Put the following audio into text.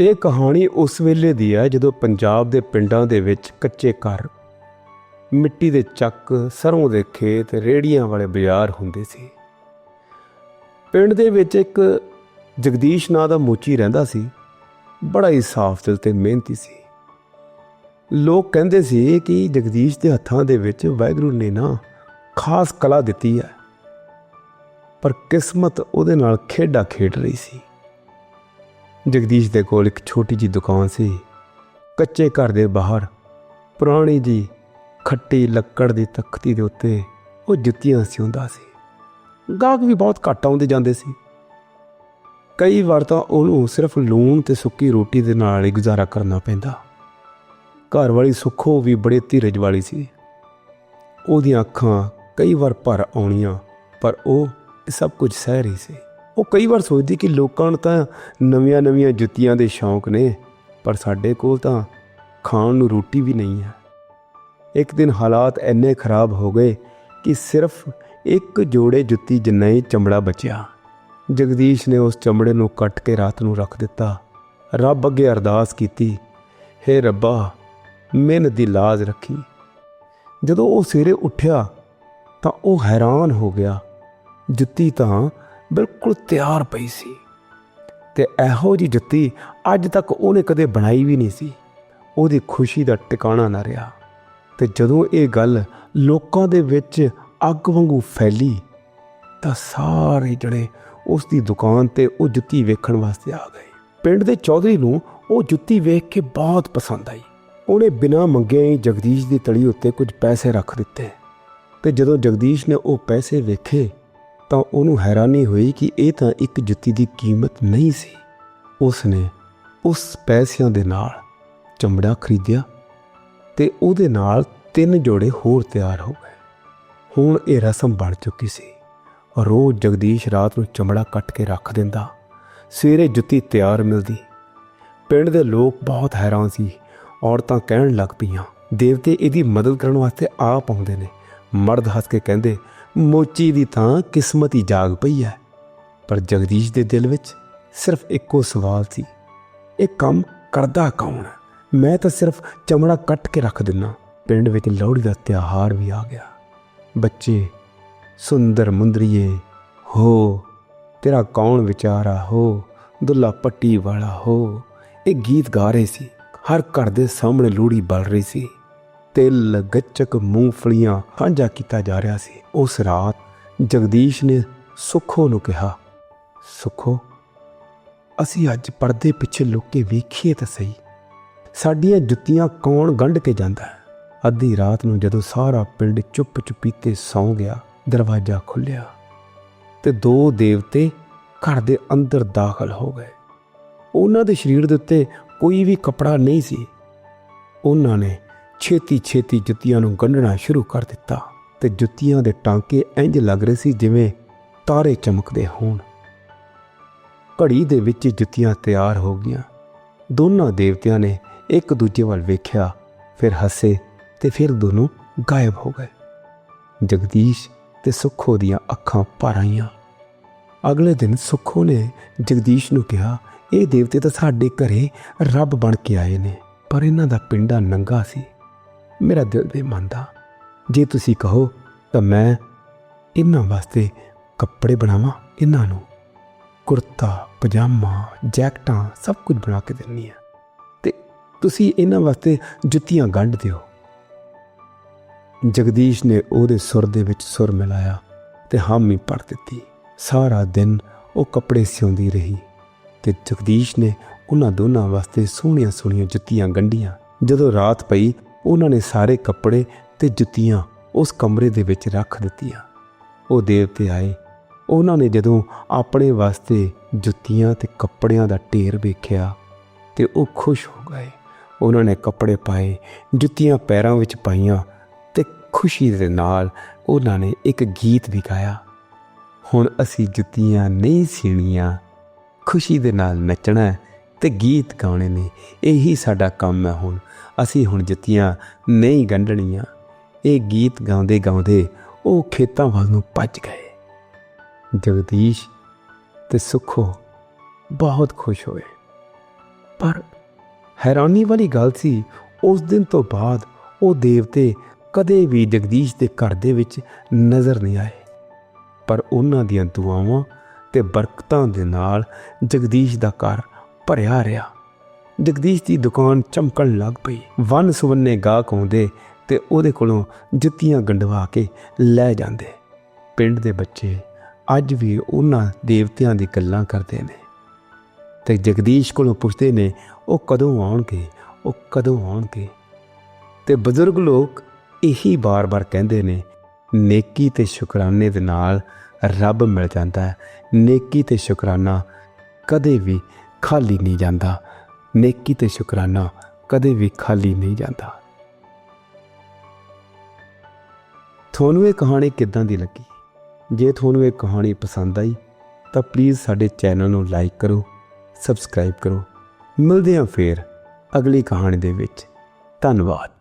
ਇਹ ਕਹਾਣੀ ਉਸ ਵੇਲੇ ਦੀ ਹੈ ਜਦੋਂ ਪੰਜਾਬ ਦੇ ਪਿੰਡਾਂ ਦੇ ਵਿੱਚ ਕੱਚੇ ਘਰ, ਮਿੱਟੀ ਦੇ ਚੱਕ ਸਰੋਂ ਦੇ ਖੇਤ ਰੇੜੀਆਂ ਵਾਲੇ ਬਾਜ਼ਾਰ ਹੁੰਦੇ ਸੀ। ਪਿੰਡ ਦੇ ਵਿੱਚ ਇੱਕ ਜਗਦੀਸ਼ ਨਾਂ ਦਾ ਮੋਚੀ ਰਹਿੰਦਾ ਸੀ। ਬੜਾ ਹੀ ਸਾਫ਼ ਦਿਲ ਤੇ ਮਿਹਨਤੀ ਸੀ। ਲੋਕ ਕਹਿੰਦੇ ਸੀ ਕਿ ਜਗਦੀਸ਼ ਦੇ ਹੱਥਾਂ ਦੇ ਵਿੱਚ ਵਾਹਿਗੁਰੂ ਨੇ ਨਾ ਖਾਸ ਕਲਾ ਦਿੱਤੀ ਹੈ। ਪਰ ਕਿਸਮਤ ਉਹਦੇ ਨਾਲ ਖੇਡਾ ਖੇਡ ਰਹੀ ਸੀ। ਜਗਦੀਸ਼ ਦੇ ਕੋਲ ਇੱਕ ਛੋਟੀ ਜੀ ਦੁਕਾਨ ਸੀ। ਕੱਚੇ ਘਰ ਦੇ ਬਾਹਰ ਪੁਰਾਣੀ ਜੀ ਖੱਟੀ ਲੱਕੜ ਦੀ ਤਖਤੀ ਦੇ ਉੱਤੇ ਉਹ ਜੁੱਤੀਆਂ ਸਿਉਂਦਾ ਸੀ। ਗਾਹਕ ਵੀ ਬਹੁਤ ਘੱਟ ਆਉਂਦੇ ਜਾਂਦੇ ਸੀ। ਕਈ ਵਾਰ ਤਾਂ ਉਹਨੂੰ ਸਿਰਫ ਲੂਣ ਤੇ ਸੁੱਕੀ ਰੋਟੀ ਦੇ ਨਾਲ ਹੀ ਗੁਜ਼ਾਰਾ ਕਰਨਾ ਪੈਂਦਾ। ਘਰ ਵਾਲੀ ਸੁੱਖੋ ਵੀ ਬੜੇ ਧੀਰਜ ਵਾਲੀ ਸੀ। ਉਹਦੀਆਂ ਅੱਖਾਂ ਕਈ ਵਾਰ ਭਰ ਆਉਣੀਆਂ, ਪਰ ਉਹ ਸਭ ਕੁਝ ਸਹਿ ਰਹੀ ਸੀ। ਉਹ ਕਈ ਵਾਰ ਸੋਚਦੀ ਕਿ ਲੋਕਾਂ ਨੂੰ ਤਾਂ ਨਵੀਆਂ-ਨਵੀਆਂ ਜੁੱਤੀਆਂ ਦੇ ਸ਼ੌਂਕ ਨੇ, ਪਰ ਸਾਡੇ ਕੋਲ ਤਾਂ ਖਾਣ ਨੂੰ ਰੋਟੀ ਵੀ ਨਹੀਂ ਹੈ ਇੱਕ ਦਿਨ ਹਾਲਾਤ ਇੰਨੇ ਖਰਾਬ ਹੋ ਗਏ ਕਿ ਸਿਰਫ ਇੱਕ ਜੋੜੇ ਜੁੱਤੀ ਜਿੰਨਾ ਹੀ ਚਮੜਾ ਬਚਿਆ। ਜਗਦੀਸ਼ ਨੇ ਉਸ ਚਮੜੇ ਨੂੰ ਕੱਟ ਕੇ ਰਾਤ ਨੂੰ ਰੱਖ ਦਿੱਤਾ। ਰੱਬ ਅੱਗੇ ਅਰਦਾਸ ਕੀਤੀ, ਹੇ ਰੱਬਾ, ਮਿਹਨਤ ਦੀ ਲਾਜ ਰੱਖੀ। ਜਦੋਂ ਉਹ ਸਵੇਰੇ ਉੱਠਿਆ ਤਾਂ ਉਹ ਹੈਰਾਨ ਹੋ ਗਿਆ। ਜੁੱਤੀ ਤਾਂ ਬਿਲਕੁਲ ਤਿਆਰ ਪਈ ਸੀ ਤੇ ਇਹੋ ਜੀ ਜੁੱਤੀ ਅੱਜ ਤੱਕ ਉਹਨੇ ਕਦੇ ਬਣਾਈ ਵੀ ਨਹੀਂ ਸੀ। ਉਹਦੀ ਖੁਸ਼ੀ ਦਾ ਟਿਕਾਣਾ ਨਾ ਰਿਹਾ ਤੇ ਜਦੋਂ ਇਹ ਗੱਲ ਲੋਕਾਂ ਦੇ ਵਿੱਚ ਅੱਗ ਵਾਂਗੂ ਫੈਲੀ ਤਾਂ ਸਾਰੇ ਜਣੇ ਉਸ ਦੀ ਦੁਕਾਨ ਤੇ ਉਹ ਜੁੱਤੀ ਵੇਖਣ ਵਾਸਤੇ ਆ ਗਏ। ਪਿੰਡ ਦੇ ਚੌਧਰੀ ਨੂੰ ਉਹ ਜੁੱਤੀ ਵੇਖ ਕੇ ਬਹੁਤ ਪਸੰਦ ਆਈ। ਉਹਨੇ ਬਿਨਾਂ ਮੰਗਿਆ ਹੀ ਜਗਦੀਸ਼ ਦੀ ਤਲੀ ਉੱਤੇ ਕੁਝ ਪੈਸੇ ਰੱਖ ਦਿੱਤੇ ਤੇ ਜਦੋਂ ਜਗਦੀਸ਼ ਨੇ ਉਹ ਪੈਸੇ ਵੇਖੇ ਤਾਂ ਉਹਨੂੰ ਹੈਰਾਨੀ ਹੋਈ ਕਿ ਇਹ ਤਾਂ ਇੱਕ ਜੁੱਤੀ ਦੀ ਕੀਮਤ ਨਹੀਂ ਸੀ। ਉਸ ਨੇ ਉਸ ਪੈਸਿਆਂ ਦੇ ਨਾਲ ਚਮੜਾ ਖਰੀਦਿਆ ਤੇ ਉਹਦੇ ਨਾਲ ਤਿੰਨ ਜੋੜੇ ਹੋਰ ਤਿਆਰ ਹੋ ਗਏ। ਹੁਣ ਇਹ ਰਸਮ ਬਣ ਚੁੱਕੀ ਸੀ। ਰੋਜ਼ ਜਗਦੀਸ਼ ਰਾਤ ਨੂੰ ਚਮੜਾ ਕੱਟ ਕੇ ਰੱਖ ਦਿੰਦਾ। ਸਵੇਰੇ ਜੁੱਤੀ ਤਿਆਰ ਮਿਲਦੀ। ਪਿੰਡ ਦੇ ਲੋਕ ਬਹੁਤ ਹੈਰਾਨ ਸੀ। ਔਰਤਾਂ ਕਹਿਣ ਲੱਗ ਪਈਆਂ, ਦੇਵਤੇ ਇਹਦੀ ਮਦਦ ਕਰਨ ਵਾਸਤੇ ਆਪ ਆਉਂਦੇ ਨੇ। ਮਰਦ ਹੱਸ ਕੇ ਕਹਿੰਦੇ ਮੋਚੀ ਦੀ ਤਾਂ ਕਿਸਮਤ ਹੀ ਜਾਗ ਪਈ ਹੈ। ਪਰ ਜਗਦੀਸ਼ ਦੇ ਦਿਲ ਵਿੱਚ ਸਿਰਫ ਇੱਕੋ ਸਵਾਲ ਸੀ, ਇਹ ਕੰਮ ਕਰਦਾ ਕੌਣ ਹੈ? ਮੈਂ ਤਾਂ ਸਿਰਫ ਚਮੜਾ ਕੱਟ ਕੇ ਰੱਖ ਦਿੰਨਾ। ਪਿੰਡ ਵਿੱਚ ਲੋਹੜੀ ਦਾ ਤਿਉਹਾਰ ਵੀ ਆ ਗਿਆ। ਬੱਚੇ, ਸੁੰਦਰ ਮੁੰਦਰੀਏ, ਹੋ, ਤੇਰਾ ਕੌਣ ਵਿਚਾਰਾ ਹੋ? ਦੁੱਲਾ ਪੱਟੀ ਵਾਲਾ ਹੋ। ਇਹ ਗੀਤ ਗਾ ਰਹੇ ਸੀ। ਹਰ ਘਰ ਦੇ ਸਾਹਮਣੇ ਲੋਹੜੀ ਬਲ ਰਹੀ ਸੀ। ਤਿਲ, ਗੱਚਕ, ਮੂੰਗਫਲੀਆਂ ਸਾਂਝਾ ਕੀਤਾ ਜਾ ਰਿਹਾ ਸੀ। ਉਸ ਰਾਤ ਜਗਦੀਸ਼ ਨੇ ਸੁਖੋ ਨੂੰ ਕਿਹਾ, ਸੁਖੋ, ਅਸੀਂ ਅੱਜ ਪਰਦੇ ਪਿੱਛੇ ਲੁੱਕ ਕੇ ਵੇਖੀਏ ਤਾਂ ਸਹੀ। ਸਾਡੀਆਂ ਜੁੱਤੀਆਂ ਕੌਣ ਗੰਢ ਕੇ ਜਾਂਦਾ ਹੈ? ਅੱਧੀ ਰਾਤ ਨੂੰ ਜਦੋਂ ਸਾਰਾ ਪਿੰਡ ਚੁੱਪ ਚੁਪੀਤੇ ਸੌਂ ਗਿਆ, ਦਰਵਾਜ਼ਾ ਖੁੱਲਿਆ ਤੇ ਦੋ ਦੇਵਤੇ ਘਰ ਦੇ ਅੰਦਰ ਦਾਖਲ ਹੋ ਗਏ। ਉਹਨਾਂ ਦੇ ਸਰੀਰ ਦੇ ਉੱਤੇ ਕੋਈ ਵੀ ਕਪੜਾ ਨਹੀਂ ਸੀ। ਉਹਨਾਂ ਨੇ ਛੇਤੀ ਛੇਤੀ ਜੁੱਤੀਆਂ ਨੂੰ ਗੰਢਣਾ ਸ਼ੁਰੂ ਕਰ ਦਿੱਤਾ ਤੇ ਜੁੱਤੀਆਂ ਦੇ ਟਾਂਕੇ ਇੰਜ ਲੱਗ ਰਹੇ ਸੀ ਜਿਵੇਂ ਤਾਰੇ ਚਮਕਦੇ ਹੋਣ। ਘੜੀ ਦੇ ਵਿੱਚ ਜੁੱਤੀਆਂ ਤਿਆਰ ਹੋ ਗਈਆਂ। ਦੋਨਾਂ ਦੇਵਤਿਆਂ ਨੇ ਇੱਕ ਦੂਜੇ ਵੱਲ ਵੇਖਿਆ, ਫਿਰ ਹੱਸੇ ਤੇ ਫਿਰ ਦੋਨੋਂ ਗਾਇਬ ਹੋ ਗਏ। ਜਗਦੀਸ਼ ਤੇ ਸੁੱਖੋ ਦੀਆਂ ਅੱਖਾਂ ਭਰ ਆਈਆਂ। ਅਗਲੇ ਦਿਨ ਸੁੱਖੋ ਨੇ ਜਗਦੀਸ਼ ਨੂੰ ਕਿਹਾ, ਇਹ ਦੇਵਤੇ ਤਾਂ ਸਾਡੇ ਘਰੇ ਰੱਬ ਬਣ ਕੇ ਆਏ ਨੇ, ਪਰ ਇਹਨਾਂ ਦਾ ਪਿੰਡਾ ਨੰਗਾ ਸੀ। ਮੇਰਾ ਦਿਲ ਦੇ ਮੰਨਦਾ। ਜੇ ਤੁਸੀਂ ਕਹੋ, ਤਾਂ ਮੈਂ ਇਹਨਾਂ ਵਾਸਤੇ ਕੱਪੜੇ ਬਣਾਵਾਂ, ਇਹਨਾਂ ਨੂੰ। ਕੁਰਤਾ ਪਜਾਮਾ, ਜੈਕਟਾਂ, ਸਭ ਕੁਝ ਬਣਾ ਕੇ ਦਿੰਨੀ ਆ ਤੇ ਤੁਸੀਂ ਇਹਨਾਂ ਵਾਸਤੇ ਜੁੱਤੀਆਂ ਗੰਢ ਦਿਓ। ਜਗਦੀਸ਼ ਨੇ ਉਹਦੇ ਸੁਰ ਦੇ ਵਿੱਚ ਸੁਰ ਮਿਲਾਇਆ ਤੇ ਹਾਮੀ ਭਰ ਦਿੱਤੀ। ਸਾਰਾ ਦਿਨ ਉਹ ਕੱਪੜੇ ਸਿਉਂਦੀ ਰਹੀ ਤੇ ਜਗਦੀਸ਼ ਨੇ ਉਹਨਾਂ ਦੋਨਾਂ ਵਾਸਤੇ ਸੋਹਣੀਆਂ ਸੋਹਣੀਆਂ ਜੁੱਤੀਆਂ ਗੰਢੀਆਂ। ਜਦੋਂ ਰਾਤ ਪਈ ਉਹਨਾਂ ਨੇ ਸਾਰੇ ਕੱਪੜੇ ਤੇ ਜੁੱਤੀਆਂ ਉਸ ਕਮਰੇ ਦੇ ਵਿੱਚ ਰੱਖ ਦਿੱਤੀਆਂ। ਉਹ ਦੇਵਤੇ ਆਏ। ਉਹਨਾਂ ਨੇ ਜਦੋਂ ਆਪਣੇ ਵਾਸਤੇ ਜੁੱਤੀਆਂ ਤੇ ਕੱਪੜਿਆਂ ਦਾ ਢੇਰ ਵੇਖਿਆ ਤੇ ਉਹ ਖੁਸ਼ ਹੋ ਗਏ। ਉਹਨਾਂ ਨੇ ਕੱਪੜੇ ਪਾਏ, ਜੁੱਤੀਆਂ ਪੈਰਾਂ ਵਿੱਚ ਪਾਈਆਂ ਤੇ ਖੁਸ਼ੀ ਦੇ ਨਾਲ ਉਹਨਾਂ ਨੇ ਇੱਕ ਗੀਤ ਵੀ ਗਾਇਆ। ਹੁਣ ਅਸੀਂ ਜੁੱਤੀਆਂ ਨਹੀਂ ਸੀਣੀਆਂ, ਖੁਸ਼ੀ ਦੇ ਨਾਲ ਨੱਚਣਾ ਤੇ ਗੀਤ ਗਾਉਣੇ ਨੇ। ਇਹੀ ਸਾਡਾ ਕੰਮ ਹੈ ਹੁਣ। ਅਸੀਂ ਹੁਣ ਜੁੱਤੀਆਂ, ਨਹੀਂ ਗੰਢਣੀਆਂ। ਇਹ ਗੀਤ ਗਾਉਂਦੇ ਗਾਉਂਦੇ ਉਹ ਖੇਤਾਂ ਵੱਲ ਨੂੰ ਭੱਜ ਗਏ। ਜਗਦੀਸ਼ ਤੇ ਸੁਖੋ ਬਹੁਤ ਖੁਸ਼ ਹੋਏ। ਪਰ ਹੈਰਾਨੀ ਵਾਲੀ ਗੱਲ ਸੀ, ਉਸ ਦਿਨ ਤੋਂ ਬਾਅਦ ਉਹ ਦੇਵਤੇ ਕਦੇ ਵੀ ਜਗਦੀਸ਼ ਦੇ ਘਰ ਦੇ ਵਿੱਚ ਨਜ਼ਰ ਨਹੀਂ ਆਏ। ਪਰ ਉਹਨਾਂ ਦੀਆਂ ਦੁਆਵਾਂ ਤੇ ਬਰਕਤਾਂ ਦੇ ਨਾਲ ਜਗਦੀਸ਼ ਦਾ ਘਰ ਭਰਿਆ ਰਿਹਾ। ਜਗਦੀਸ਼ ਦੀ ਦੁਕਾਨ ਚਮਕਣ ਲੱਗ ਪਈ। ਵਨ ਸੁਵੰਨੇ ਗਾਹਕ ਆਉਂਦੇ ਤੇ ਉਹਦੇ ਕੋਲੋਂ ਜੁੱਤੀਆਂ ਗੰਡਵਾ ਕੇ ਲੈ ਜਾਂਦੇ। ਪਿੰਡ ਦੇ ਬੱਚੇ ਅੱਜ ਵੀ ਉਹਨਾਂ ਦੇਵਤਿਆਂ ਦੀ ਗੱਲਾਂ ਕਰਦੇ ਨੇ। ਤੇ ਜਗਦੀਸ਼ ਕੋਲੋਂ ਪੁੱਛਦੇ ਨੇ, ਉਹ ਕਦੋਂ ਆਉਣਗੇ? ਉਹ ਕਦੋਂ ਆਉਣਗੇ? ਤੇ ਬਜ਼ੁਰਗ ਲੋਕ ਇਹੀ ਬਾਰ-ਬਾਰ ਕਹਿੰਦੇ ਨੇ, ਨੇਕੀ ਤੇ ਸ਼ੁਕਰਾਨੇ ਦੇ ਨਾਲ ਰੱਬ ਮਿਲ ਜਾਂਦਾ ਹੈ। ਨੇਕੀ ਤੇ ਸ਼ੁਕਰਾਨਾ ਕਦੇ ਵੀ ਖਾਲੀ ਨਹੀਂ ਜਾਂਦਾ। ਨੇਕੀ ਤੇ ਸ਼ੁਕਰਾਨਾ ਕਦੇ ਵੀ ਖਾਲੀ ਨਹੀਂ ਜਾਂਦਾ। ਤੁਹਾਨੂੰ ਇਹ ਕਹਾਣੀ ਕਿੱਦਾਂ ਦੀ ਲੱਗੀ? ਜੇ ਤੁਹਾਨੂੰ ਇਹ ਕਹਾਣੀ ਪਸੰਦ ਆਈ, ਤਾਂ ਪਲੀਜ਼ ਸਾਡੇ ਚੈਨਲ ਨੂੰ ਲਾਈਕ ਕਰੋ ਸਬਸਕ੍ਰਾਈਬ ਕਰੋ। ਮਿਲਦੇ ਹਾਂ ਫੇਰ ਅਗਲੀ ਕਹਾਣੀ ਦੇ ਵਿੱਚ। ਧੰਨਵਾਦ।